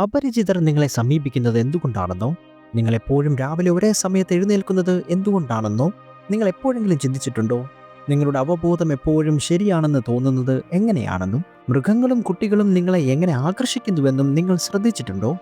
അപരിചിതർ നിങ്ങളെ സമീപിക്കുന്നത് എന്തുകൊണ്ടാണെന്നോ? നിങ്ങളെപ്പോഴും രാവിലെ ഒരേ സമയത്ത് എഴുന്നേൽക്കുന്നത് എന്തുകൊണ്ടാണെന്നോ? നിങ്ങൾ എപ്പോഴെങ്കിലും ചിന്തിച്ചിട്ടുണ്ടോ? നിങ്ങളുടെ അവബോധം എപ്പോഴും ശരിയാണെന്ന് തോന്നുന്നത് എങ്ങനെയാണെന്നും മൃഗങ്ങളും കുട്ടികളും നിങ്ങളെ എങ്ങനെ ആകർഷിക്കുന്നുവെന്നും നിങ്ങൾ ശ്രദ്ധിച്ചിട്ടുണ്ടോ?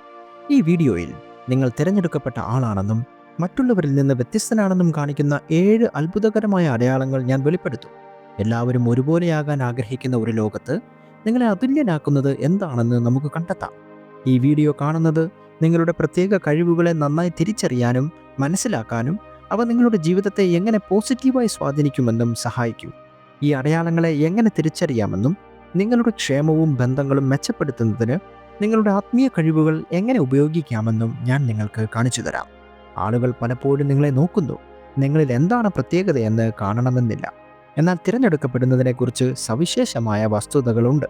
ഈ വീഡിയോയിൽ നിങ്ങൾ തിരഞ്ഞെടുക്കപ്പെട്ട ആളാണെന്നും മറ്റുള്ളവരിൽ നിന്ന് വ്യത്യസ്തനാണെന്നും കാണിക്കുന്ന ഏഴ് അത്ഭുതകരമായ അടയാളങ്ങൾ ഞാൻ വെളിപ്പെടുത്തും. എല്ലാവരും ഒരുപോലെയാകാൻ ആഗ്രഹിക്കുന്ന ഒരു ലോകത്ത് നിങ്ങളെ അതുല്യനാക്കുന്നത് എന്താണെന്ന് നമുക്ക് കണ്ടെത്താം. ഈ വീഡിയോ കാണുന്നത് നിങ്ങളുടെ പ്രത്യേക കഴിവുകളെ നന്നായി തിരിച്ചറിയാനും മനസ്സിലാക്കാനും അവ നിങ്ങളുടെ ജീവിതത്തെ എങ്ങനെ പോസിറ്റീവായി സ്വാധീനിക്കുമെന്നും സഹായിക്കും. ഈ അടയാളങ്ങളെ എങ്ങനെ തിരിച്ചറിയാമെന്നും നിങ്ങളുടെ ക്ഷേമവും ബന്ധങ്ങളും മെച്ചപ്പെടുത്തുന്നതിന് നിങ്ങളുടെ ആത്മീയ കഴിവുകൾ എങ്ങനെ ഉപയോഗിക്കാമെന്നും ഞാൻ നിങ്ങൾക്ക് കാണിച്ചു തരാം. ആളുകൾ പലപ്പോഴും നിങ്ങളെ നോക്കുന്നു. നിങ്ങളിൽ എന്താണ് പ്രത്യേകതയെന്ന് കാണണമെന്നില്ല. എന്നാൽ തിരഞ്ഞെടുക്കപ്പെടുന്നതിനെക്കുറിച്ച് സവിശേഷമായ വസ്തുതകളുണ്ട്.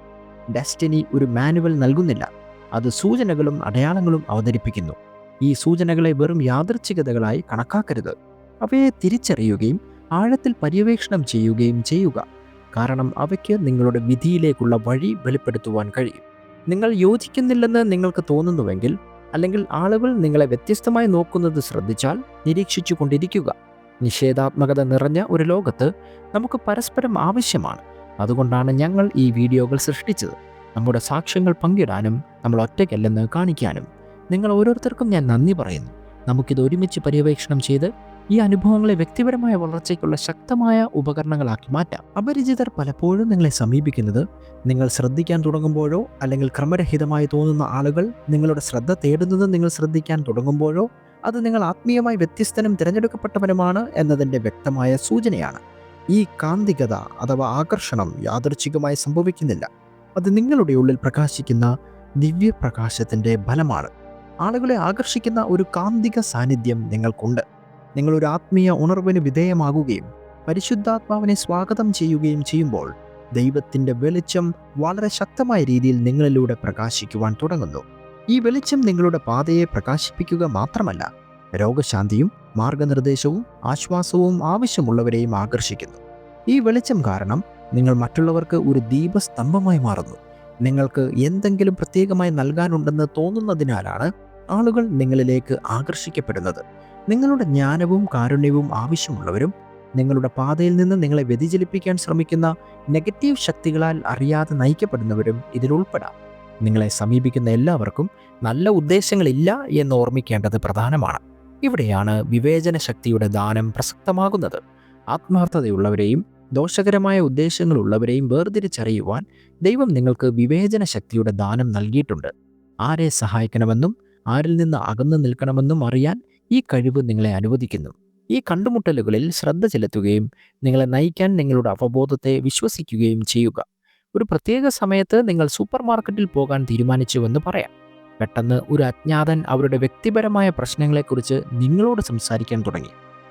ഡെസ്റ്റിനി ഒരു മാനുവൽ നൽകുന്നില്ല. അത് സൂചനകളും അടയാളങ്ങളും അവതരിപ്പിക്കുന്നു. ഈ സൂചനകളെ വെറും യാദൃച്ഛികതകളായി കണക്കാക്കരുത്. അവയെ തിരിച്ചറിയുകയും ആഴത്തിൽ പര്യവേക്ഷണം ചെയ്യുകയും ചെയ്യുക. കാരണം അവയ്ക്ക് നിങ്ങളുടെ വിധിയിലേക്കുള്ള വഴി വെളിപ്പെടുത്തുവാൻ കഴിയും. നിങ്ങൾ യോജിക്കുന്നില്ലെന്ന് നിങ്ങൾക്ക് തോന്നുന്നുവെങ്കിൽ അല്ലെങ്കിൽ ആളുകൾ നിങ്ങളെ വ്യത്യസ്തമായി നോക്കുന്നത് ശ്രദ്ധിച്ചാൽ നിരീക്ഷിച്ചു കൊണ്ടിരിക്കുക നിഷേധാത്മകത നിറഞ്ഞ ഒരു ലോകത്ത് നമുക്ക് പരസ്പരം ആവശ്യമാണ്. അതുകൊണ്ടാണ് ഞങ്ങൾ ഈ വീഡിയോകൾ സൃഷ്ടിച്ചത്. നമ്മുടെ സാക്ഷ്യങ്ങൾ പങ്കിടാനും നമ്മൾ ഒറ്റയ്ക്കല്ലെന്ന് കാണിക്കാനും നിങ്ങൾ ഓരോരുത്തർക്കും ഞാൻ നന്ദി പറയുന്നു. നമുക്കിത് ഒരുമിച്ച് പര്യവേക്ഷണം ചെയ്ത് ഈ അനുഭവങ്ങളെ വ്യക്തിപരമായ വളർച്ചയ്ക്കുള്ള ശക്തമായ ഉപകരണങ്ങളാക്കി മാറ്റാം. അപരിചിതർ പലപ്പോഴും നിങ്ങളെ സമീപിക്കുന്നത് നിങ്ങൾ ശ്രദ്ധിക്കാൻ തുടങ്ങുമ്പോഴോ അല്ലെങ്കിൽ ക്രമരഹിതമായി തോന്നുന്ന ആളുകൾ നിങ്ങളുടെ ശ്രദ്ധ തേടുന്നത് നിങ്ങൾ ശ്രദ്ധിക്കാൻ തുടങ്ങുമ്പോഴോ അത് നിങ്ങൾ ആത്മീയമായി വ്യത്യസ്തനും തിരഞ്ഞെടുക്കപ്പെട്ടവനുമാണ് എന്നതിന്റെ വ്യക്തമായ സൂചനയാണ്. ഈ കാന്തികത അഥവാ ആകർഷണം യാദർച്ഛികമായി സംഭവിക്കുന്നില്ല. അത് നിങ്ങളുടെ ഉള്ളിൽ പ്രകാശിക്കുന്ന ദിവ്യപ്രകാശത്തിന്റെ ഫലമാണ്. ആളുകളെ ആകർഷിക്കുന്ന ഒരു കാന്തിക സാന്നിധ്യം നിങ്ങൾക്കുണ്ട്. നിങ്ങളൊരു ആത്മീയ ഉണർവിന് വിധേയമാകുകയും പരിശുദ്ധാത്മാവിനെ സ്വാഗതം ചെയ്യുകയും ചെയ്യുമ്പോൾ ദൈവത്തിന്റെ വെളിച്ചം വളരെ ശക്തമായ രീതിയിൽ നിങ്ങളിലൂടെ പ്രകാശിക്കുവാൻ തുടങ്ങുന്നു. ഈ വെളിച്ചം നിങ്ങളുടെ പാതയെ പ്രകാശിപ്പിക്കുക മാത്രമല്ല രോഗശാന്തിയും മാർഗനിർദ്ദേശവും ആശ്വാസവും ആവശ്യമുള്ളവരെയും ആകർഷിക്കുന്നു. ഈ വെളിച്ചം കാരണം നിങ്ങൾ മറ്റുള്ളവർക്ക് ഒരു ദീപസ്തംഭമായി മാറുന്നു. നിങ്ങൾക്ക് എന്തെങ്കിലും പ്രത്യേകമായി നൽകാനുണ്ടെന്ന് തോന്നുന്നതിനാലാണ് ആളുകൾ നിങ്ങളിലേക്ക് ആകർഷിക്കപ്പെടുന്നത്. നിങ്ങളുടെ ജ്ഞാനവും കാരുണ്യവും ആവശ്യമുള്ളവരും നിങ്ങളുടെ പാതയിൽ നിന്ന് നിങ്ങളെ വ്യതിചലിപ്പിക്കാൻ ശ്രമിക്കുന്ന നെഗറ്റീവ് ശക്തികളാൽ അറിയാതെ നയിക്കപ്പെടുന്നവരും ഇതിലുൾപ്പെടാം നിങ്ങളെ സമീപിക്കുന്ന എല്ലാവർക്കും നല്ല ഉദ്ദേശങ്ങളില്ല എന്ന് ഓർമ്മിക്കേണ്ടത് പ്രധാനമാണ്. ഇവിടെയാണ് വിവേചന ശക്തിയുടെ ദാനം പ്രസക്തമാകുന്നത്. ആത്മാർത്ഥതയുള്ളവരെയും ദോഷകരമായ ഉദ്ദേശങ്ങളുള്ളവരെയും വേർതിരിച്ചറിയുവാൻ ദൈവം നിങ്ങൾക്ക് വിവേചന ശക്തിയുടെ ദാനം നൽകിയിട്ടുണ്ട്. ആരെ സഹായിക്കണമെന്നും ആരിൽ നിന്ന് അകന്നു നിൽക്കണമെന്നും അറിയാൻ ഈ കഴിവ് നിങ്ങളെ അനുവദിക്കുന്നു. ഈ കണ്ടുമുട്ടലുകളിൽ ശ്രദ്ധ ചെലുത്തുകയും നിങ്ങളെ നയിക്കാൻ നിങ്ങളുടെ അവബോധത്തെ വിശ്വസിക്കുകയും ചെയ്യുക. ഒരു പ്രത്യേക സമയത്ത് നിങ്ങൾ സൂപ്പർ മാർക്കറ്റിൽ പോകാൻ തീരുമാനിച്ചുവെന്ന് പറയാം. പെട്ടെന്ന് ഒരു അജ്ഞാതൻ അവരുടെ വ്യക്തിപരമായ പ്രശ്നങ്ങളെക്കുറിച്ച് നിങ്ങളോട് സംസാരിക്കാൻ തുടങ്ങി.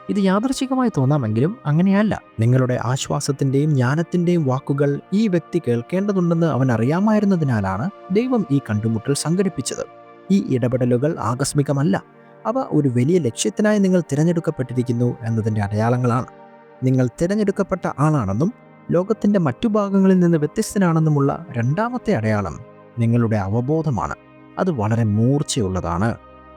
ഇത് യാദർശികമായി തോന്നാമെങ്കിലും അങ്ങനെയല്ല. നിങ്ങളുടെ ആശ്വാസത്തിന്റെയും ജ്ഞാനത്തിന്റെയും വാക്കുകൾ ഈ വ്യക്തി കേൾക്കേണ്ടതുണ്ടെന്ന് അവൻ അറിയാമായിരുന്നതിനാലാണ് ദൈവം ഈ കണ്ടുമുട്ടൽ സംഘടിപ്പിച്ചത്. ഈ ഇടപെടലുകൾ ആകസ്മികമല്ല. അവ ഒരു വലിയ ലക്ഷ്യത്തിനായി നിങ്ങൾ തിരഞ്ഞെടുക്കപ്പെട്ടിരിക്കുന്നു എന്നതിന്റെ അടയാളങ്ങളാണ്. നിങ്ങൾ തിരഞ്ഞെടുക്കപ്പെട്ട ആളാണെന്നും ലോകത്തിന്റെ മറ്റു ഭാഗങ്ങളിൽ നിന്ന് വ്യത്യസ്തനാണെന്നുമുള്ള രണ്ടാമത്തെ അടയാളം നിങ്ങളുടെ അവബോധമാണ്. അത് വളരെ മൂർച്ചയുള്ളതാണ്.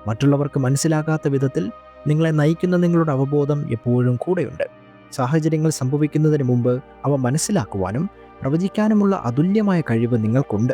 മറ്റുള്ളവർക്ക് മനസ്സിലാകാത്ത വിധത്തിൽ നിങ്ങളെ നയിക്കുന്ന നിങ്ങളുടെ അവബോധം എപ്പോഴും കൂടെയുണ്ട്. സാഹചര്യങ്ങൾ സംഭവിക്കുന്നതിന് മുമ്പ് അവ മനസ്സിലാക്കുവാനും പ്രവചിക്കാനുമുള്ള അതുല്യമായ കഴിവ് നിങ്ങൾക്കുണ്ട്.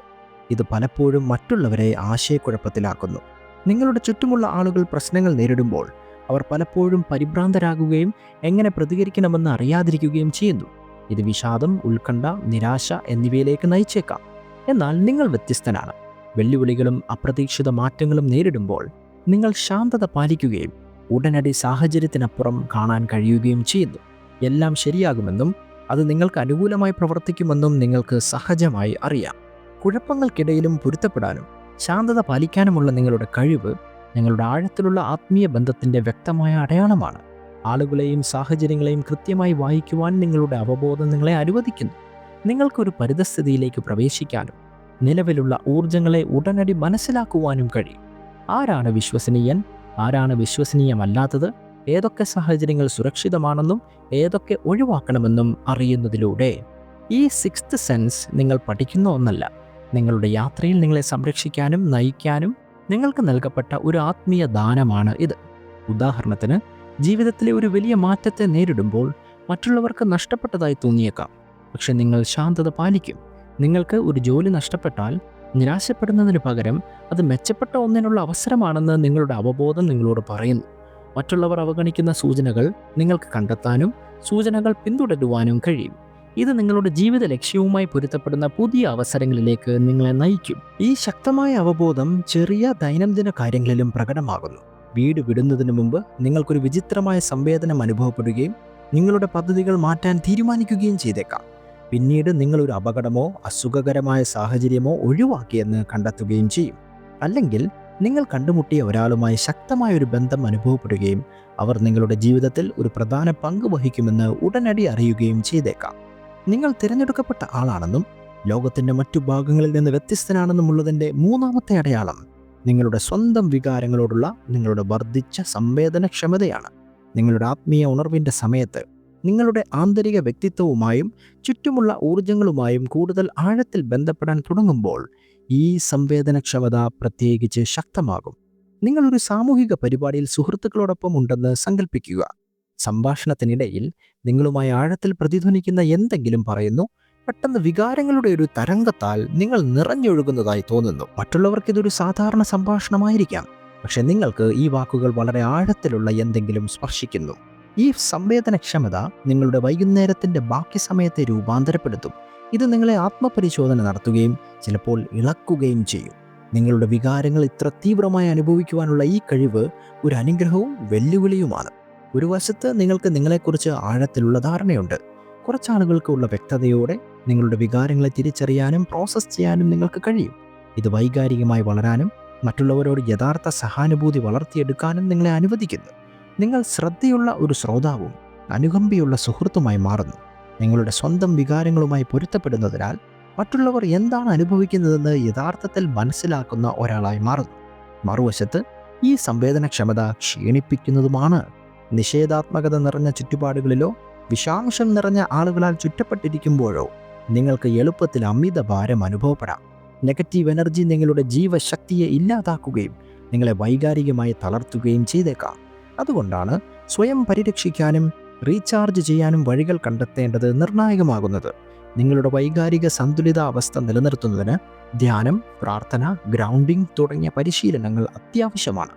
ഇത് പലപ്പോഴും മറ്റുള്ളവരെ ആശയക്കുഴപ്പത്തിലാക്കുന്നു. നിങ്ങളുടെ ചുറ്റുമുള്ള ആളുകൾ പ്രശ്നങ്ങൾ നേരിടുമ്പോൾ അവർ പലപ്പോഴും പരിഭ്രാന്തരാകുകയും എങ്ങനെ പ്രതികരിക്കണമെന്ന് അറിയാതിരിക്കുകയും ചെയ്യുന്നു. ഇത് വിഷാദം ഉത്കണ്ഠ നിരാശ എന്നിവയിലേക്ക് നയിച്ചേക്കാം. എന്നാൽ നിങ്ങൾ വ്യത്യസ്തനാണ്. വെല്ലുവിളികളും അപ്രതീക്ഷിത മാറ്റങ്ങളും നേരിടുമ്പോൾ നിങ്ങൾ ശാന്തത പാലിക്കുകയും ഉടനടി സാഹചര്യത്തിനപ്പുറം കാണാൻ കഴിയുകയും ചെയ്യുന്നു. എല്ലാം ശരിയാകുമെന്നും അത് നിങ്ങൾക്ക് അനുകൂലമായി പ്രവർത്തിക്കുമെന്നും നിങ്ങൾക്ക് സഹജമായി അറിയാം. കുഴപ്പങ്ങൾക്കിടയിലും പൊരുത്തപ്പെടാനും ശാന്തത പാലിക്കാനുമുള്ള നിങ്ങളുടെ കഴിവ് നിങ്ങളുടെ ആഴത്തിലുള്ള ആത്മീയ ബന്ധത്തിന്റെ വ്യക്തമായ അടയാളമാണ്. ആളുകളെയും സാഹചര്യങ്ങളെയും കൃത്യമായി വായിക്കുവാൻ നിങ്ങളുടെ അവബോധം നിങ്ങളെ അനുവദിക്കുന്നു. നിങ്ങൾക്കൊരു പരിതസ്ഥിതിയിലേക്ക് പ്രവേശിക്കാനും നിലവിലുള്ള ഊർജങ്ങളെ ഉടനടി മനസ്സിലാക്കുവാനും കഴിയും. ആരാണ് വിശ്വസനീയൻ? ആരാണ് വിശ്വസനീയമല്ലാത്തത്? ഏതൊക്കെ സാഹചര്യങ്ങൾ സുരക്ഷിതമാണെന്നും ഏതൊക്കെ ഒഴിവാക്കണമെന്നും അറിയുന്നതിലൂടെ. ഈ സിക്സ്ത് സെൻസ് നിങ്ങൾ പഠിക്കുന്ന ഒന്നല്ല. നിങ്ങളുടെ യാത്രയിൽ നിങ്ങളെ സംരക്ഷിക്കാനും നയിക്കാനും നിങ്ങൾക്ക് നൽകപ്പെട്ട ഒരു ആത്മീയ ദാനമാണ് ഇത്. ഉദാഹരണത്തിന് ജീവിതത്തിലെ ഒരു വലിയ മാറ്റത്തെ നേരിടുമ്പോൾ മറ്റുള്ളവർക്ക് നഷ്ടപ്പെട്ടതായി തോന്നിയേക്കാം. പക്ഷെ നിങ്ങൾ ശാന്തത പാലിക്കും. നിങ്ങൾക്ക് ഒരു ജോലി നഷ്ടപ്പെട്ടാൽ നിരാശപ്പെടുന്നതിന് പകരം അത് മെച്ചപ്പെട്ട ഒന്നിനുള്ള അവസരമാണെന്ന് നിങ്ങളുടെ അവബോധം നിങ്ങളോട് പറയുന്നു. മറ്റുള്ളവർ അവഗണിക്കുന്ന സൂചനകൾ നിങ്ങൾക്ക് കണ്ടെത്താനും സൂചനകൾ പിന്തുടരുവാനും കഴിയും. ഇത് നിങ്ങളുടെ ജീവിത ലക്ഷ്യവുമായി പൊരുത്തപ്പെടുന്ന പുതിയ അവസരങ്ങളിലേക്ക് നിങ്ങളെ നയിക്കും. ഈ ശക്തമായ അവബോധം ചെറിയ ദൈനംദിന കാര്യങ്ങളിലും പ്രകടമാകുന്നു. വീട് വിടുന്നതിന് മുമ്പ് നിങ്ങൾക്കൊരു വിചിത്രമായ സംവേദനം അനുഭവപ്പെടുകയും നിങ്ങളുടെ പദ്ധതികൾ മാറ്റാൻ തീരുമാനിക്കുകയും ചെയ്തേക്കാം. പിന്നീട് നിങ്ങളൊരു അപകടമോ അസുഖകരമായ സാഹചര്യമോ ഒഴിവാക്കിയെന്ന് കണ്ടെത്തുകയും ചെയ്യും. അല്ലെങ്കിൽ നിങ്ങൾ കണ്ടുമുട്ടിയ ഒരാളുമായി ശക്തമായ ഒരു ബന്ധം അനുഭവപ്പെടുകയും അവർ നിങ്ങളുടെ ജീവിതത്തിൽ ഒരു പ്രധാന പങ്ക് വഹിക്കുമെന്ന് ഉടനടി അറിയുകയും ചെയ്തേക്കാം. നിങ്ങൾ തിരഞ്ഞെടുക്കപ്പെട്ട ആളാണെന്നും ലോകത്തിന്റെ മറ്റു ഭാഗങ്ങളിൽ നിന്ന് വ്യത്യസ്തനാണെന്നുമുള്ളതിന്റെ മൂന്നാമത്തെ അടയാളം നിങ്ങളുടെ സ്വന്തം വികാരങ്ങളോടുള്ള നിങ്ങളുടെ വർദ്ധിച്ച സംവേദനക്ഷമതയാണ്. നിങ്ങളുടെ ആത്മീയ ഉണർവിന്റെ സമയത്ത് നിങ്ങളുടെ ആന്തരിക വ്യക്തിത്വവുമായും ചുറ്റുമുള്ള ഊർജങ്ങളുമായും കൂടുതൽ ആഴത്തിൽ ബന്ധപ്പെടാൻ തുടങ്ങുമ്പോൾ ഈ സംവേദനക്ഷമത പ്രത്യേകിച്ച് ശക്തമാകും. നിങ്ങളൊരു സാമൂഹിക പരിപാടിയിൽ സുഹൃത്തുക്കളോടൊപ്പം ഉണ്ടെന്ന് സങ്കല്പിക്കുക സംഭാഷണത്തിനിടയിൽ നിങ്ങളുമായി ആഴത്തിൽ പ്രതിധ്വനിക്കുന്ന എന്തെങ്കിലും പറയുന്നു പെട്ടെന്ന് വികാരങ്ങളുടെ ഒരു തരംഗത്താൽ നിങ്ങൾ നിറഞ്ഞൊഴുകുന്നതായി തോന്നുന്നു. മറ്റുള്ളവർക്ക് ഇതൊരു സാധാരണ സംഭാഷണമായിരിക്കാം പക്ഷെ നിങ്ങൾക്ക് ഈ വാക്കുകൾ വളരെ ആഴത്തിലുള്ള എന്തെങ്കിലും സ്പർശിക്കുന്നു. ഈ സംവേദനക്ഷമത നിങ്ങളുടെ വൈകുന്നേരത്തിന്റെ ബാക്കി സമയത്തെ രൂപാന്തരപ്പെടുത്തും. ഇത് നിങ്ങളെ ആത്മപരിശോധന നടത്തുകയും ചിലപ്പോൾ ഇളക്കുകയും ചെയ്യും. നിങ്ങളുടെ വികാരങ്ങൾ ഇത്ര തീവ്രമായി അനുഭവിക്കുവാനുള്ള ഈ കഴിവ് ഒരു അനുഗ്രഹവും വെല്ലുവിളിയുമാണ്. ഒരു വശത്ത് നിങ്ങൾക്ക് നിങ്ങളെക്കുറിച്ച് ആഴത്തിലുള്ള ധാരണയുണ്ട്. കുറച്ചാളുകൾക്ക് ഉള്ള വ്യക്തതയോടെ നിങ്ങളുടെ വികാരങ്ങളെ തിരിച്ചറിയാനും പ്രോസസ്സ് ചെയ്യാനും നിങ്ങൾക്ക് കഴിയും. ഇത് വൈകാരികമായി വളരാനും മറ്റുള്ളവരോട് യഥാർത്ഥ സഹാനുഭൂതി വളർത്തിയെടുക്കാനും നിങ്ങളെ അനുവദിക്കുന്നു. നിങ്ങൾ ശ്രദ്ധയുള്ള ഒരു ശ്രോതാവും അനുകമ്പയുള്ള സുഹൃത്തുമായി മാറുന്നു. നിങ്ങളുടെ സ്വന്തം വികാരങ്ങളുമായി പൊരുത്തപ്പെടുന്നതിനാൽ മറ്റുള്ളവർ എന്താണ് അനുഭവിക്കുന്നതെന്ന് യഥാർത്ഥത്തിൽ മനസ്സിലാക്കുന്ന ഒരാളായി മാറുന്നു. മറുവശത്ത് ഈ സംവേദനക്ഷമത ക്ഷീണിപ്പിക്കുന്നതുമാണ്. നിഷേധാത്മകത നിറഞ്ഞ ചുറ്റുപാടുകളിലോ വിഷാംശം നിറഞ്ഞ ആളുകളാൽ ചുറ്റപ്പെട്ടിരിക്കുമ്പോഴോ നിങ്ങൾക്ക് എളുപ്പത്തിൽ അമിത ഭാരം അനുഭവപ്പെടാം. നെഗറ്റീവ് എനർജി നിങ്ങളുടെ ജീവശക്തിയെ ഇല്ലാതാക്കുകയും നിങ്ങളെ വൈകാരികമായി തളർത്തുകയും ചെയ്തേക്കാം. അതുകൊണ്ടാണ് സ്വയം പരിരക്ഷിക്കാനും റീചാർജ് ചെയ്യാനും വഴികൾ കണ്ടെത്തേണ്ടത് നിർണായകമാകുന്നത്. നിങ്ങളുടെ വൈകാരിക സന്തുലിതാവസ്ഥ നിലനിർത്തുന്നതിന് ധ്യാനം പ്രാർത്ഥന ഗ്രൗണ്ടിംഗ് തുടങ്ങിയ പരിശീലനങ്ങൾ അത്യാവശ്യമാണ്.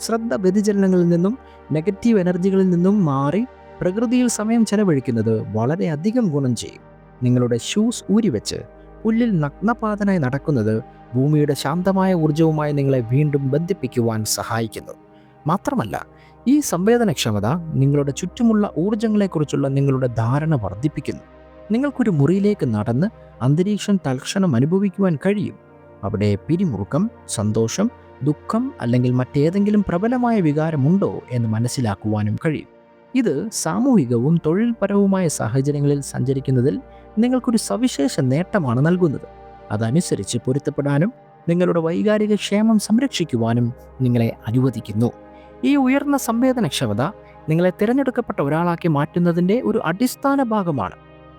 ശ്രദ്ധ വ്യതിചലനങ്ങളിൽ നിന്നും നെഗറ്റീവ് എനർജികളിൽ നിന്നും മാറി പ്രകൃതിയിൽ സമയം ചെലവഴിക്കുന്നത് വളരെയധികം ഗുണം ചെയ്യും. നിങ്ങളുടെ ഷൂസ് ഊരിവെച്ച് പുല്ലിൽ നഗ്നപാതനായി നടക്കുന്നത് ഭൂമിയുടെ ശാന്തമായ ഊർജവുമായി നിങ്ങളെ വീണ്ടും ബന്ധിപ്പിക്കുവാൻ സഹായിക്കുന്നു. മാത്രമല്ല ഈ സംവേദനക്ഷമത നിങ്ങളുടെ ചുറ്റുമുള്ള ഊർജങ്ങളെക്കുറിച്ചുള്ള നിങ്ങളുടെ ധാരണ വർദ്ധിപ്പിക്കുന്നു. നിങ്ങൾക്കൊരു മുറിയിലേക്ക് നടന്ന് അന്തരീക്ഷം തൽക്ഷണം അനുഭവിക്കുവാൻ കഴിയും. അവിടെ പിരിമുറുക്കം സന്തോഷം ദുഃഖം അല്ലെങ്കിൽ മറ്റേതെങ്കിലും പ്രബലമായ വികാരമുണ്ടോ എന്ന് മനസ്സിലാക്കുവാനും കഴിയും. ഇത് സാമൂഹികവും തൊഴിൽപരവുമായ സാഹചര്യങ്ങളിൽ സഞ്ചരിക്കുന്നതിൽ നിങ്ങൾക്കൊരു സവിശേഷ നേട്ടമാണ് നൽകുന്നത്. അതനുസരിച്ച് പൊരുത്തപ്പെടാനും നിങ്ങളുടെ വൈകാരിക ക്ഷേമം സംരക്ഷിക്കുവാനും നിങ്ങളെ അനുവദിക്കുന്നു. ഈ ഉയർന്ന സംവേദനക്ഷമത നിങ്ങളെ തിരഞ്ഞെടുക്കപ്പെട്ട ഒരാളാക്കി മാറ്റുന്നതിന്റെ ഒരു അടിസ്ഥാന ഭാഗമാണ്.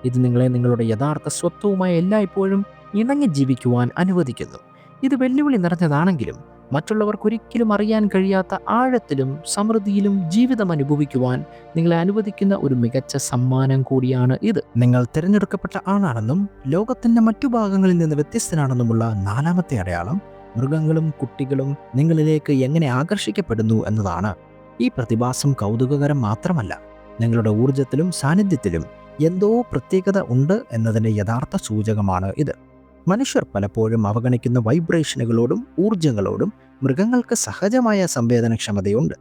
ഇത് നിങ്ങളെ നിങ്ങളുടെ യഥാർത്ഥ സ്വത്വവുമായി എല്ലായ്പ്പോഴും ഇണങ്ങി ജീവിക്കുവാൻ അനുവദിക്കുന്നു. ഇത് വെല്ലുവിളി നിറഞ്ഞതാണെങ്കിലും മറ്റുള്ളവർക്കൊരിക്കലും അറിയാൻ കഴിയാത്ത ആഴത്തിലും സമൃദ്ധിയിലും ജീവിതം അനുഭവിക്കുവാൻ നിങ്ങളെ അനുവദിക്കുന്ന ഒരു മികച്ച സമ്മാനം കൂടിയാണ് ഇത്. നിങ്ങൾ തിരഞ്ഞെടുക്കപ്പെട്ട ആളാണെന്നും ലോകത്തിന്റെ മറ്റു ഭാഗങ്ങളിൽ നിന്ന് വ്യത്യസ്തനാണെന്നുമുള്ള നാലാമത്തെ അടയാളം മൃഗങ്ങളും കുട്ടികളും നിങ്ങളിലേക്ക് എങ്ങനെ ആകർഷിക്കപ്പെടുന്നു എന്നതാണ്. ഈ പ്രതിഭാസം കൗതുകകരം മാത്രമല്ല നിങ്ങളുടെ ഊർജത്തിലും സാന്നിധ്യത്തിലും എന്തോ പ്രത്യേകത ഉണ്ട് എന്നതിന്റെ യഥാർത്ഥ സൂചകമാണ് ഇത്. മനുഷ്യർ പലപ്പോഴും അവഗണിക്കുന്ന വൈബ്രേഷനുകളോടും ഊർജങ്ങളോടും മൃഗങ്ങൾക്ക് സഹജമായ സംവേദനക്ഷമതയുണ്ട്.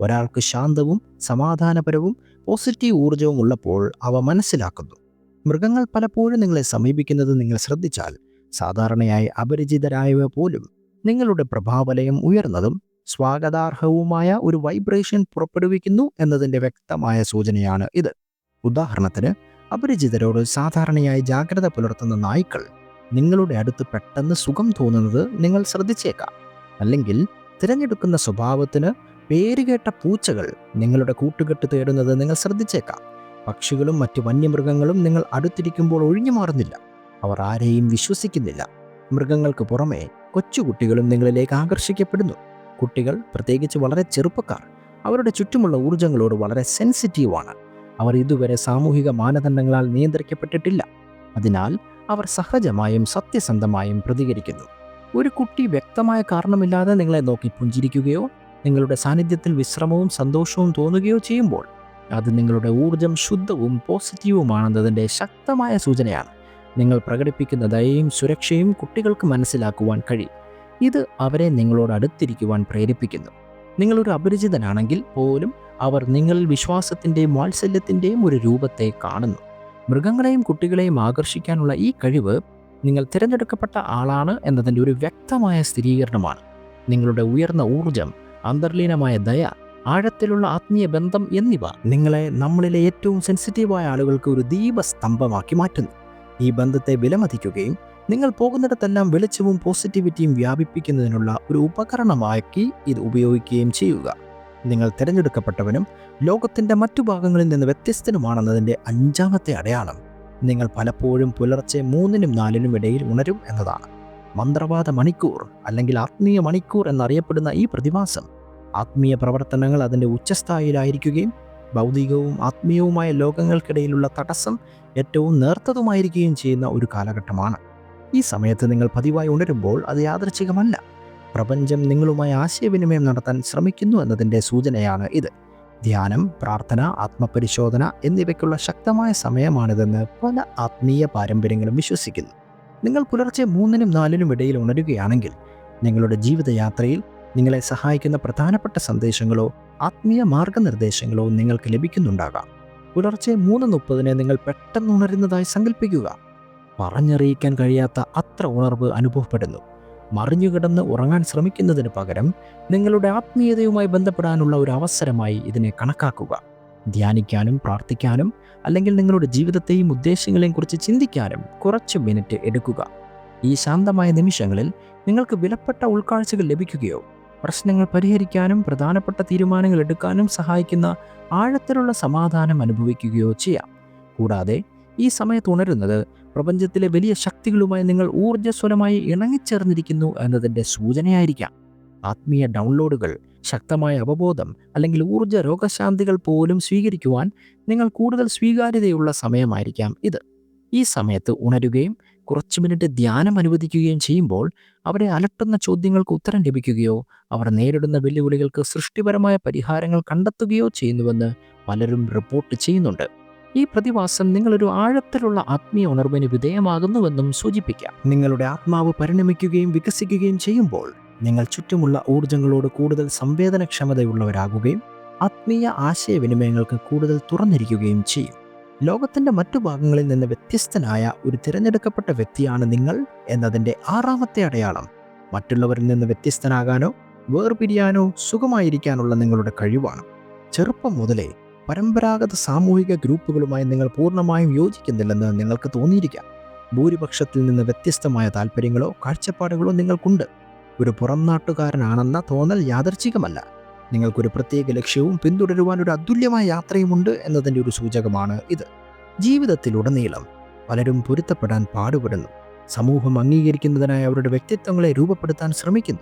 ഒരാൾക്ക് ശാന്തവും സമാധാനപരവും പോസിറ്റീവ് ഊർജവും ഉള്ളപ്പോൾ അവ മനസ്സിലാക്കുന്നു. മൃഗങ്ങൾ പലപ്പോഴും നിങ്ങളെ സമീപിക്കുന്നത് നിങ്ങൾ ശ്രദ്ധിച്ചാൽ സാധാരണയായി അപരിചിതരായവ പോലും നിങ്ങളുടെ പ്രഭാവലയം ഉയർന്നതും സ്വാഗതാർഹവുമായ ഒരു വൈബ്രേഷൻ പുറപ്പെടുവിക്കുന്നു എന്നതിന്റെ വ്യക്തമായ സൂചനയാണ് ഇത്. ഉദാഹരണത്തിന് അപരിചിതരോട് സാധാരണയായി ജാഗ്രത പുലർത്തുന്ന നായ്ക്കൾ നിങ്ങളുടെ അടുത്ത് പെട്ടെന്ന് സുഖം തോന്നുന്നത് നിങ്ങൾ ശ്രദ്ധിച്ചേക്കാം. അല്ലെങ്കിൽ തിരഞ്ഞെടുക്കുന്ന സ്വഭാവത്തിന് പേരുകേട്ട പൂച്ചകൾ നിങ്ങളുടെ കൂട്ടുകെട്ട് തേടുന്നത് നിങ്ങൾ ശ്രദ്ധിച്ചേക്കാം. പക്ഷികളും മറ്റ് വന്യമൃഗങ്ങളും നിങ്ങൾ അടുത്തിരിക്കുമ്പോൾ ഒഴിഞ്ഞു മാറുന്നില്ല. അവർ ആരെയും വിശ്വസിക്കുന്നില്ല. മൃഗങ്ങൾക്ക് പുറമെ കൊച്ചുകുട്ടികളും നിങ്ങളിലേക്ക് ആകർഷിക്കപ്പെടുന്നു. കുട്ടികൾ പ്രത്യേകിച്ച് വളരെ ചെറുപ്പക്കാർ അവരുടെ ചുറ്റുമുള്ള ഊർജങ്ങളോട് വളരെ സെൻസിറ്റീവാണ് അവർ ഇതുവരെ സാമൂഹിക മാനദണ്ഡങ്ങളാൽ നിയന്ത്രിക്കപ്പെട്ടിട്ടില്ല. അതിനാൽ അവർ സഹജമായും സത്യസന്ധമായും പ്രതികരിക്കുന്നു. ഒരു കുട്ടി വ്യക്തമായ കാരണമില്ലാതെ നിങ്ങളെ നോക്കി പുഞ്ചിരിക്കുകയോ നിങ്ങളുടെ സാന്നിധ്യത്തിൽ വിശ്രമവും സന്തോഷവും തോന്നുകയോ ചെയ്യുമ്പോൾ അത് നിങ്ങളുടെ ഊർജം ശുദ്ധവും പോസിറ്റീവുമാണെന്നതിന്റെ ശക്തമായ സൂചനയാണ്. നിങ്ങൾ പ്രകടിപ്പിക്കുന്ന ദയയും സുരക്ഷയും കുട്ടികൾക്ക് മനസ്സിലാക്കുവാൻ കഴിയും. ഇത് അവരെ നിങ്ങളോട് അടുത്തിരിക്കുവാൻ പ്രേരിപ്പിക്കുന്നു. നിങ്ങളൊരു അപരിചിതനാണെങ്കിൽ പോലും അവർ നിങ്ങളിൽ വിശ്വാസത്തിന്റെയും വാത്സല്യത്തിന്റെയും ഒരു രൂപത്തെ കാണുന്നു. മൃഗങ്ങളെയും കുട്ടികളെയും ആകർഷിക്കാനുള്ള ഈ കഴിവ് നിങ്ങൾ തിരഞ്ഞെടുക്കപ്പെട്ട ആളാണ് എന്നതിന്റെ ഒരു വ്യക്തമായ സ്ഥിരീകരണമാണ്. നിങ്ങളുടെ ഉയർന്ന ഊർജം അന്തർലീനമായ ദയ ആഴത്തിലുള്ള ആത്മീയ ബന്ധം എന്നിവ നിങ്ങളെ നമ്മളിലെ ഏറ്റവും സെൻസിറ്റീവായ ആളുകൾക്ക് ഒരു ദീപസ്തംഭമാക്കി മാറ്റുന്നു. ഈ ബന്ധത്തെ വിലമതിക്കുകയും നിങ്ങൾ പോകുന്നിടത്തെല്ലാം വെളിച്ചവും പോസിറ്റിവിറ്റിയും വ്യാപിപ്പിക്കുന്നതിനുള്ള ഒരു ഉപകരണമാക്കി ഇത് ഉപയോഗിക്കുകയും ചെയ്യുക. നിങ്ങൾ തിരഞ്ഞെടുക്കപ്പെട്ടവനും ലോകത്തിന്റെ മറ്റു ഭാഗങ്ങളിൽ നിന്ന് വ്യത്യസ്തനുമാണെന്നതിന്റെ അഞ്ചാമത്തെ അടയാളം. നിങ്ങൾ പലപ്പോഴും പുലർച്ചെ മൂന്നിനും നാലിനും ഇടയിൽ ഉണരും എന്നതാണ്. മന്ത്രവാദ മണിക്കൂർ അല്ലെങ്കിൽ ആത്മീയ മണിക്കൂർ എന്നറിയപ്പെടുന്ന ഈ പ്രതിഭാസം ആത്മീയ പ്രവർത്തനങ്ങൾ അതിന്റെ ഉച്ചസ്ഥായിലായിരിക്കുകയും ഭൗതികവും ആത്മീയവുമായ ലോകങ്ങൾക്കിടയിലുള്ള തടസ്സം ഏറ്റവും നേർത്തതുമായിരിക്കുകയും ചെയ്യുന്ന ഒരു കാലഘട്ടമാണ്. ഈ സമയത്ത് നിങ്ങൾ പതിവായി ഉണരുമ്പോൾ അത് യാദൃച്ഛികമല്ല. പ്രപഞ്ചം നിങ്ങളുമായി ആശയവിനിമയം നടത്താൻ ശ്രമിക്കുന്നു എന്നതിന്റെ സൂചനയാണ് ഇത്. ധ്യാനം പ്രാർത്ഥന ആത്മപരിശോധന എന്നിവയ്ക്കുള്ള ശക്തമായ സമയമാണിതെന്ന് പല ആത്മീയ പാരമ്പര്യങ്ങളും വിശ്വസിക്കുന്നു. നിങ്ങൾ പുലർച്ചെ മൂന്നിനും നാലിനും ഇടയിൽ ഉണരുകയാണെങ്കിൽ നിങ്ങളുടെ ജീവിതയാത്രയിൽ നിങ്ങളെ സഹായിക്കുന്ന പ്രധാനപ്പെട്ട സന്ദേശങ്ങളോ ആത്മീയ മാർഗനിർദ്ദേശങ്ങളോ നിങ്ങൾക്ക് ലഭിക്കുന്നുണ്ടാകാം. പുലർച്ചെ മൂന്ന് മുപ്പതിന് നിങ്ങൾ പെട്ടെന്ന് ഉണരുന്നതായി സങ്കല്പിക്കുക പറഞ്ഞറിയിക്കാൻ കഴിയാത്ത അത്ര ഉണർവ് അനുഭവപ്പെടുന്നു. മറിഞ്ഞുകിടന്ന് ഉറങ്ങാൻ ശ്രമിക്കുന്നതിന് പകരം നിങ്ങളുടെ ആത്മീയതയുമായി ബന്ധപ്പെടാനുള്ള ഒരു അവസരമായി ഇതിനെ കണക്കാക്കുക. ധ്യാനിക്കാനും പ്രാർത്ഥിക്കാനും അല്ലെങ്കിൽ നിങ്ങളുടെ ജീവിതത്തെയും ഉദ്ദേശങ്ങളെയും കുറിച്ച് ചിന്തിക്കാനും കുറച്ച് മിനിറ്റ് എടുക്കുക. ഈ ശാന്തമായ നിമിഷങ്ങളിൽ നിങ്ങൾക്ക് വിലപ്പെട്ട ഉൾക്കാഴ്ചകൾ ലഭിക്കുകയോ പ്രശ്നങ്ങൾ പരിഹരിക്കാനും പ്രധാനപ്പെട്ട തീരുമാനങ്ങൾ എടുക്കാനും സഹായിക്കുന്ന ആഴത്തിലുള്ള സമാധാനം അനുഭവിക്കുകയോ ചെയ്യാം. കൂടാതെ ഈ സമയത്ത് ഉണരുന്നത് പ്രപഞ്ചത്തിലെ വലിയ ശക്തികളുമായി നിങ്ങൾ ഊർജസ്വലമായി ഇണങ്ങിച്ചേർന്നിരിക്കുന്നു എന്നതിന്റെ സൂചനയായിരിക്കാം. ആത്മീയ ഡൗൺലോഡുകൾ ശക്തമായ അവബോധം അല്ലെങ്കിൽ ഊർജ രോഗശാന്തികൾ പോലും സ്വീകരിക്കുവാൻ നിങ്ങൾ കൂടുതൽ സ്വീകാര്യതയുള്ള സമയമായിരിക്കാം ഇത്. ഈ സമയത്ത് ഉണരുകയും കുറച്ച് മിനിറ്റ് ധ്യാനം അനുവദിക്കുകയും ചെയ്യുമ്പോൾ അവരെ അലട്ടുന്ന ചോദ്യങ്ങൾക്ക് ഉത്തരം ലഭിക്കുകയോ അവർ നേരിടുന്ന വെല്ലുവിളികൾക്ക് സൃഷ്ടിപരമായ പരിഹാരങ്ങൾ കണ്ടെത്തുകയോ ചെയ്യുന്നുവെന്ന് പലരും റിപ്പോർട്ട് ചെയ്യുന്നുണ്ട്. ഈ പ്രതിഭാസം നിങ്ങളൊരു ആഴത്തിലുള്ള ആത്മീയ ഉണർവിന് വിധേയമാകുന്നുവെന്നും സൂചിപ്പിക്കാം. നിങ്ങളുടെ ആത്മാവ് പരിണമിക്കുകയും വികസിക്കുകയും ചെയ്യുമ്പോൾ നിങ്ങൾ ചുറ്റുമുള്ള ഊർജങ്ങളോട് കൂടുതൽ സംവേദനക്ഷമതയുള്ളവരാകുകയും ആത്മീയ ആശയവിനിമയങ്ങൾക്ക് കൂടുതൽ തുറന്നിരിക്കുകയും ചെയ്യും. ലോകത്തിന്റെ മറ്റു ഭാഗങ്ങളിൽ നിന്ന് വ്യത്യസ്തനായ ഒരു തിരഞ്ഞെടുക്കപ്പെട്ട വ്യക്തിയാണ് നിങ്ങൾ എന്നതിന്റെ ആറാമത്തെ അടയാളം. മറ്റുള്ളവരിൽ നിന്ന് വ്യത്യസ്തനാകാനോ വേർപിരിയാനോ സുഖമായിരിക്കാനുള്ള നിങ്ങളുടെ കഴിവാണ്. ചെറുപ്പം മുതലേ പരമ്പരാഗത സാമൂഹിക ഗ്രൂപ്പുകളുമായി നിങ്ങൾ പൂർണമായും യോജിക്കുന്നില്ലെന്ന് നിങ്ങൾക്ക് തോന്നിയിരിക്കാം. ഭൂരിപക്ഷത്തിൽ നിന്ന് വ്യത്യസ്തമായ താല്പര്യങ്ങളോ കാഴ്ചപ്പാടുകളോ നിങ്ങൾക്കുണ്ട്. ഒരു പുറം നാട്ടുകാരനാണെന്ന തോന്നൽ യാദർച്ഛികമല്ല നിങ്ങൾക്കൊരു പ്രത്യേക ലക്ഷ്യവും പിന്തുടരുവാൻ ഒരു അതുല്യമായ യാത്രയുമുണ്ട് എന്നതിന്റെ ഒരു സൂചകമാണ് ഇത്. ജീവിതത്തിലുടനീളം പലരും പൊരുത്തപ്പെടാൻ പാടുപെടുന്നു. സമൂഹം അംഗീകരിക്കുന്നതിനായി അവരുടെ വ്യക്തിത്വങ്ങളെ രൂപപ്പെടുത്താൻ ശ്രമിക്കുന്നു.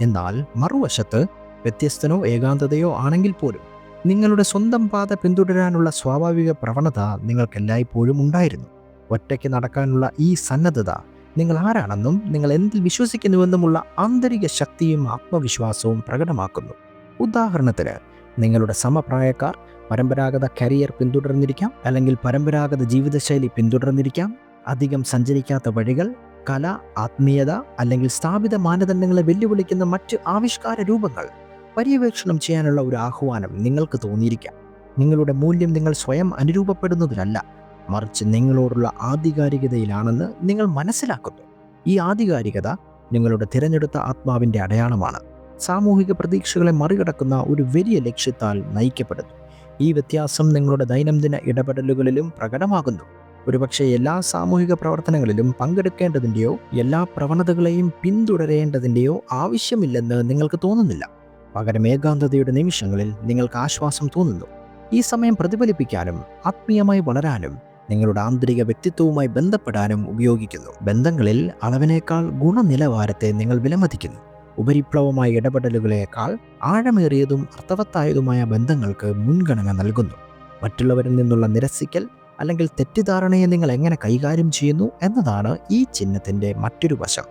എന്നാൽ മറുവശത്ത് വ്യത്യസ്തനോ ഏകാന്തതയോ ആണെങ്കിൽ പോലും നിങ്ങളുടെ സ്വന്തം പാത പിന്തുടരാനുള്ള സ്വാഭാവിക പ്രവണത നിങ്ങൾക്കെല്ലായ്പ്പോഴും ഉണ്ടായിരുന്നു. ഒറ്റയ്ക്ക് നടക്കാനുള്ള ഈ സന്നദ്ധത നിങ്ങൾ ആരാണെന്നും നിങ്ങൾ എന്തിൽ വിശ്വസിക്കുന്നുവെന്നുമുള്ള ആന്തരിക ശക്തിയും ആത്മവിശ്വാസവും പ്രകടമാക്കുന്നു. ഉദാഹരണത്തിന് നിങ്ങളുടെ സമപ്രായക്കാർ പരമ്പരാഗത കരിയർ പിന്തുടർന്നിരിക്കാം അല്ലെങ്കിൽ പരമ്പരാഗത ജീവിതശൈലി പിന്തുടർന്നിരിക്കാം. അധികം സഞ്ചരിക്കാത്ത വഴികൾ കല ആത്മീയത അല്ലെങ്കിൽ സ്ഥാപിത മാനദണ്ഡങ്ങളെ വെല്ലുവിളിക്കുന്ന മറ്റ് ആവിഷ്കാര രൂപങ്ങൾ. പര്യവേക്ഷണം ചെയ്യാനുള്ള ഒരു ആഹ്വാനം നിങ്ങൾക്ക് തോന്നിയിരിക്കാം. നിങ്ങളുടെ മൂല്യം നിങ്ങൾ സ്വയം അനുരൂപപ്പെടുന്നതിനല്ല മറിച്ച് നിങ്ങളോടുള്ള ആധികാരികതയിലാണെന്ന് നിങ്ങൾ മനസ്സിലാക്കുന്നു. ഈ ആധികാരികത നിങ്ങളുടെ തിരഞ്ഞെടുത്ത ആത്മാവിന്റെ അടയാളമാണ്. സാമൂഹിക പ്രതീക്ഷകളെ മറികടക്കുന്ന ഒരു വലിയ ലക്ഷ്യത്താൽ നയിക്കപ്പെടുന്നു. ഈ വ്യത്യാസം നിങ്ങളുടെ ദൈനംദിന ഇടപെടലുകളിലും പ്രകടമാകുന്നു. ഒരുപക്ഷെ എല്ലാ സാമൂഹിക പ്രവർത്തനങ്ങളിലും പങ്കെടുക്കേണ്ടതിന്റെയോ എല്ലാ പ്രവണതകളെയും പിന്തുടരേണ്ടതിന്റെയോ ആവശ്യമില്ലെന്ന് നിങ്ങൾക്ക് തോന്നുന്നില്ല. പകരം ഏകാന്തതയുടെ നിമിഷങ്ങളിൽ നിങ്ങൾക്ക് ആശ്വാസം തോന്നുന്നു. ഈ സമയം പ്രതിഫലിപ്പിക്കാനും ആത്മീയമായി വളരാനും നിങ്ങളുടെ ആന്തരിക വ്യക്തിത്വവുമായി ബന്ധപ്പെടാനും ഉപയോഗിക്കുന്നു. ബന്ധങ്ങളിൽ അളവിനേക്കാൾ ഗുണനിലവാരത്തെ നിങ്ങൾ വിലമതിക്കുന്നു. ഉപരിപ്ലവമായ ഇടപെടലുകളേക്കാൾ ആഴമേറിയതും അർത്ഥവത്തായതുമായ ബന്ധങ്ങൾക്ക് മുൻഗണന നൽകുന്നു. മറ്റുള്ളവരിൽ നിന്നുള്ള നിരസിക്കൽ അല്ലെങ്കിൽ തെറ്റിദ്ധാരണയെ നിങ്ങൾ എങ്ങനെ കൈകാര്യം ചെയ്യുന്നു എന്നതാണ് ഈ ചിഹ്നത്തിന്റെ മറ്റൊരു വശം.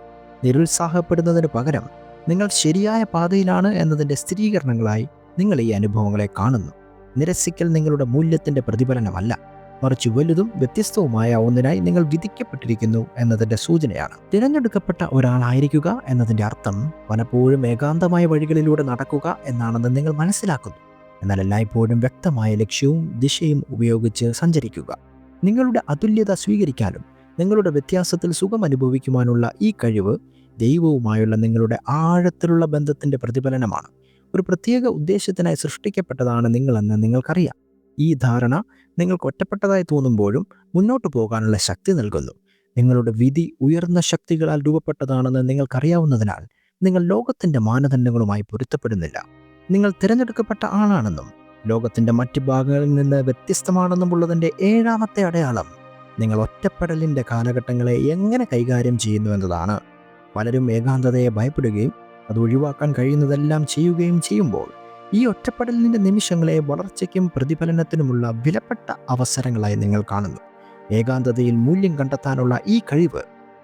നിരുത്സാഹപ്പെടുന്നതിന് പകരം നിങ്ങൾ ശരിയായ പാതയിലാണ് എന്നതിന്റെ സ്ഥിരീകരണങ്ങളായി നിങ്ങൾ ഈ അനുഭവങ്ങളെ കാണുന്നു. നിരസിക്കൽ നിങ്ങളുടെ മൂല്യത്തിന്റെ പ്രതിഫലനമല്ല. മറിച്ച് വലുതും വ്യത്യസ്തവുമായ ഒന്നിനായി നിങ്ങൾ വിധിക്കപ്പെട്ടിരിക്കുന്നു എന്നതിന്റെ സൂചനയാണ്. തിരഞ്ഞെടുക്കപ്പെട്ട ഒരാളായിരിക്കുക എന്നതിന്റെ അർത്ഥം പലപ്പോഴും ഏകാന്തമായ വഴികളിലൂടെ നടക്കുക എന്നാണെന്ന് നിങ്ങൾ മനസ്സിലാക്കുന്നു. എന്നാൽ എല്ലായ്പ്പോഴും വ്യക്തമായ ലക്ഷ്യവും ദിശയും ഉപയോഗിച്ച് സഞ്ചരിക്കുക. നിങ്ങളുടെ അതുല്യത സ്വീകരിക്കാനും നിങ്ങളുടെ വ്യത്യാസത്തിൽ സുഖം അനുഭവിക്കുവാനുള്ള ഈ കഴിവ് ദൈവവുമായുള്ള നിങ്ങളുടെ ആഴത്തിലുള്ള ബന്ധത്തിന്റെ പ്രതിഫലനമാണ്. ഒരു പ്രത്യേക ഉദ്ദേശത്തിനായി സൃഷ്ടിക്കപ്പെട്ടതാണ് നിങ്ങളെന്ന് നിങ്ങൾക്കറിയാം. ഈ ധാരണ നിങ്ങൾക്ക് ഒറ്റപ്പെട്ടതായി തോന്നുമ്പോഴും മുന്നോട്ട് പോകാനുള്ള ശക്തി നൽകുന്നു. നിങ്ങളുടെ വിധി ഉയർന്ന ശക്തികളാൽ രൂപപ്പെട്ടതാണെന്ന് നിങ്ങൾക്കറിയാവുന്നതിനാൽ നിങ്ങൾ ലോകത്തിന്റെ മാനദണ്ഡങ്ങളുമായി പൊരുത്തപ്പെടുന്നില്ല. നിങ്ങൾ തിരഞ്ഞെടുക്കപ്പെട്ട ആളാണെന്നും ലോകത്തിന്റെ മറ്റ് ഭാഗങ്ങളിൽ നിന്ന് വ്യത്യസ്തമാണെന്നുമുള്ളതിന്റെ ഏഴാമത്തെ അടയാളം നിങ്ങൾ ഒറ്റപ്പെടലിന്റെ കാലഘട്ടങ്ങളെ എങ്ങനെ കൈകാര്യം ചെയ്യുന്നു എന്നതാണ്. പലരും ഏകാന്തതയെ ഭയപ്പെടുകയും അത് ഒഴിവാക്കാൻ കഴിയുന്നതെല്ലാം ചെയ്യുകയും ചെയ്യുമ്പോൾ ഈ ഒറ്റപ്പെടലിന്റെ നിമിഷങ്ങളെ വളർച്ചയ്ക്കും പ്രതിഫലനത്തിനുമുള്ള വിലപ്പെട്ട അവസരങ്ങളായി നിങ്ങൾ കാണുന്നു. ഏകാന്തതയിൽ മൂല്യം കണ്ടെത്താനുള്ള ഈ കഴിവ്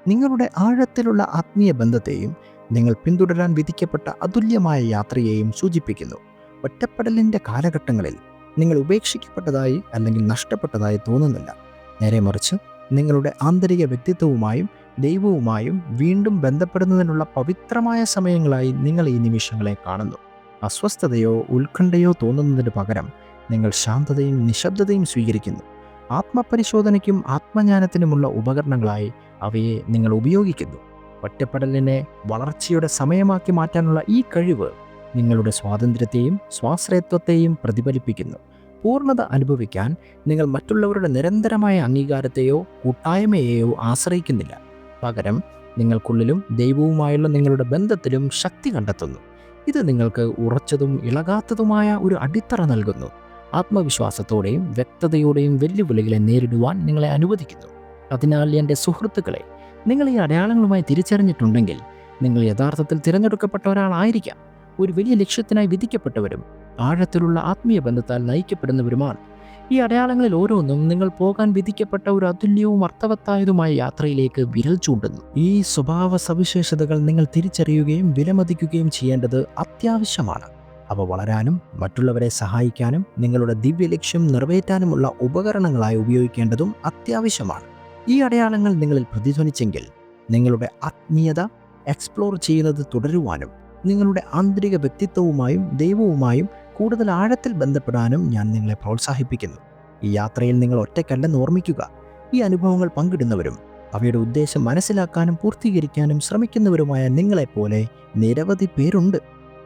നിങ്ങളുടെ ആഴത്തിലുള്ള ആത്മീയ ബന്ധത്തെയും നിങ്ങൾ പിന്തുടരാൻ വിധിക്കപ്പെട്ട അതുല്യമായ യാത്രയെയും സൂചിപ്പിക്കുന്നു. ഒറ്റപ്പെടലിന്റെ കാലഘട്ടങ്ങളിൽ നിങ്ങൾ ഉപേക്ഷിക്കപ്പെട്ടതായി അല്ലെങ്കിൽ നഷ്ടപ്പെട്ടതായി തോന്നുന്നില്ല. നേരെ മറിച്ച് നിങ്ങളുടെ ആന്തരിക വ്യക്തിത്വവുമായും ദൈവവുമായും വീണ്ടും ബന്ധപ്പെടുന്നതിനുള്ള പവിത്രമായ സമയങ്ങളായി നിങ്ങൾ ഈ നിമിഷങ്ങളെ കാണുന്നു. അസ്വസ്ഥതയോ ഉത്കണ്ഠയോ തോന്നുന്നതിന് പകരം നിങ്ങൾ ശാന്തതയും നിശബ്ദതയും സ്വീകരിക്കുന്നു. ആത്മപരിശോധനയ്ക്കും ആത്മജ്ഞാനത്തിനുമുള്ള ഉപകരണങ്ങളായി അവയെ നിങ്ങൾ ഉപയോഗിക്കുന്നു. ഒറ്റപ്പെടലിനെ വളർച്ചയുടെ സമയമാക്കി മാറ്റാനുള്ള ഈ കഴിവ് നിങ്ങളുടെ സ്വാതന്ത്ര്യത്തെയും സ്വാശ്രയത്വത്തെയും പ്രതിഫലിപ്പിക്കുന്നു. പൂർണത അനുഭവിക്കാൻ നിങ്ങൾ മറ്റുള്ളവരുടെ നിരന്തരമായ അംഗീകാരത്തെയോ കൂട്ടായ്മയെയോ ആശ്രയിക്കുന്നില്ല. പകരം നിങ്ങൾക്കുള്ളിലും ദൈവവുമായുള്ള നിങ്ങളുടെ ബന്ധത്തിലും ശക്തി കണ്ടെത്തുന്നു. ഇത് നിങ്ങൾക്ക് ഉറച്ചതും ഇളകാത്തതുമായ ഒരു അടിത്തറ നൽകുന്നു. ആത്മവിശ്വാസത്തോടെയും വ്യക്തതയോടെയും വെല്ലുവിളികളെ നേരിടുവാൻ നിങ്ങളെ അനുവദിക്കുന്നു. അതിനാൽ എന്റെ സുഹൃത്തുക്കളെ നിങ്ങൾ ഈ അടയാളങ്ങളുമായി തിരിച്ചറിഞ്ഞിട്ടുണ്ടെങ്കിൽ നിങ്ങൾ യഥാർത്ഥത്തിൽ തിരഞ്ഞെടുക്കപ്പെട്ട ഒരാളായിരിക്കാം. ഒരു വലിയ ലക്ഷ്യത്തിനായി വിധിക്കപ്പെട്ടവരും ആഴത്തിലുള്ള ആത്മീയ ബന്ധത്താൽ നയിക്കപ്പെടുന്നവരുമാണ് ഈ അടയാളങ്ങളിൽ ഓരോന്നും നിങ്ങൾ പോകാൻ വിധിക്കപ്പെട്ട ഒരു അതുല്യവും അർത്ഥവത്തായതുമായ യാത്രയിലേക്ക് വിരൽ ചൂണ്ടുന്നു. ഈ സ്വഭാവ സവിശേഷതകൾ നിങ്ങൾ തിരിച്ചറിയുകയും വിലമതിക്കുകയും ചെയ്യേണ്ടത് അത്യാവശ്യമാണ്. അവ വളരാനും മറ്റുള്ളവരെ സഹായിക്കാനും നിങ്ങളുടെ ദിവ്യ ലക്ഷ്യം നിറവേറ്റാനുമുള്ള ഉപകരണങ്ങളായി ഉപയോഗിക്കേണ്ടതും അത്യാവശ്യമാണ്. ഈ അടയാളങ്ങൾ നിങ്ങളിൽ പ്രതിധ്വനിച്ചെങ്കിൽ നിങ്ങളുടെ ആത്മീയത എക്സ്പ്ലോർ ചെയ്യുന്നത് തുടരുവാനും നിങ്ങളുടെ ആന്തരിക വ്യക്തിത്വവുമായും ദൈവവുമായും കൂടുതൽ ആഴത്തിൽ ബന്ധപ്പെടാനും ഞാൻ നിങ്ങളെ പ്രോത്സാഹിപ്പിക്കുന്നു. ഈ യാത്രയിൽ നിങ്ങൾ ഒറ്റയ്ക്കല്ലെന്ന് ഓർമ്മിക്കുക. ഈ അനുഭവങ്ങൾ പങ്കിടുന്നവരും അവയുടെ ഉദ്ദേശം മനസ്സിലാക്കാനും പൂർത്തീകരിക്കാനും ശ്രമിക്കുന്നവരുമായ നിങ്ങളെപ്പോലെ നിരവധി പേരുണ്ട്.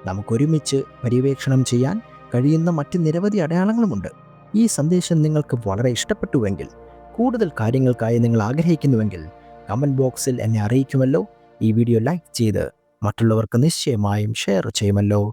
നമുക്കൊരുമിച്ച് പര്യവേക്ഷണം ചെയ്യാൻ കഴിയുന്ന മറ്റ് നിരവധി അടയാളങ്ങളുമുണ്ട്. ഈ സന്ദേശം നിങ്ങൾക്ക് വളരെ ഇഷ്ടപ്പെട്ടുവെങ്കിൽ കൂടുതൽ കാര്യങ്ങൾക്കായി നിങ്ങൾ ആഗ്രഹിക്കുന്നുവെങ്കിൽ കമന്റ് ബോക്സിൽ എന്നെ അറിയിക്കുമല്ലോ. ഈ വീഡിയോ ലൈക്ക് ചെയ്ത് മറ്റുള്ളവർക്ക് നിശ്ചയമായും ഷെയർ ചെയ്യുമല്ലോ.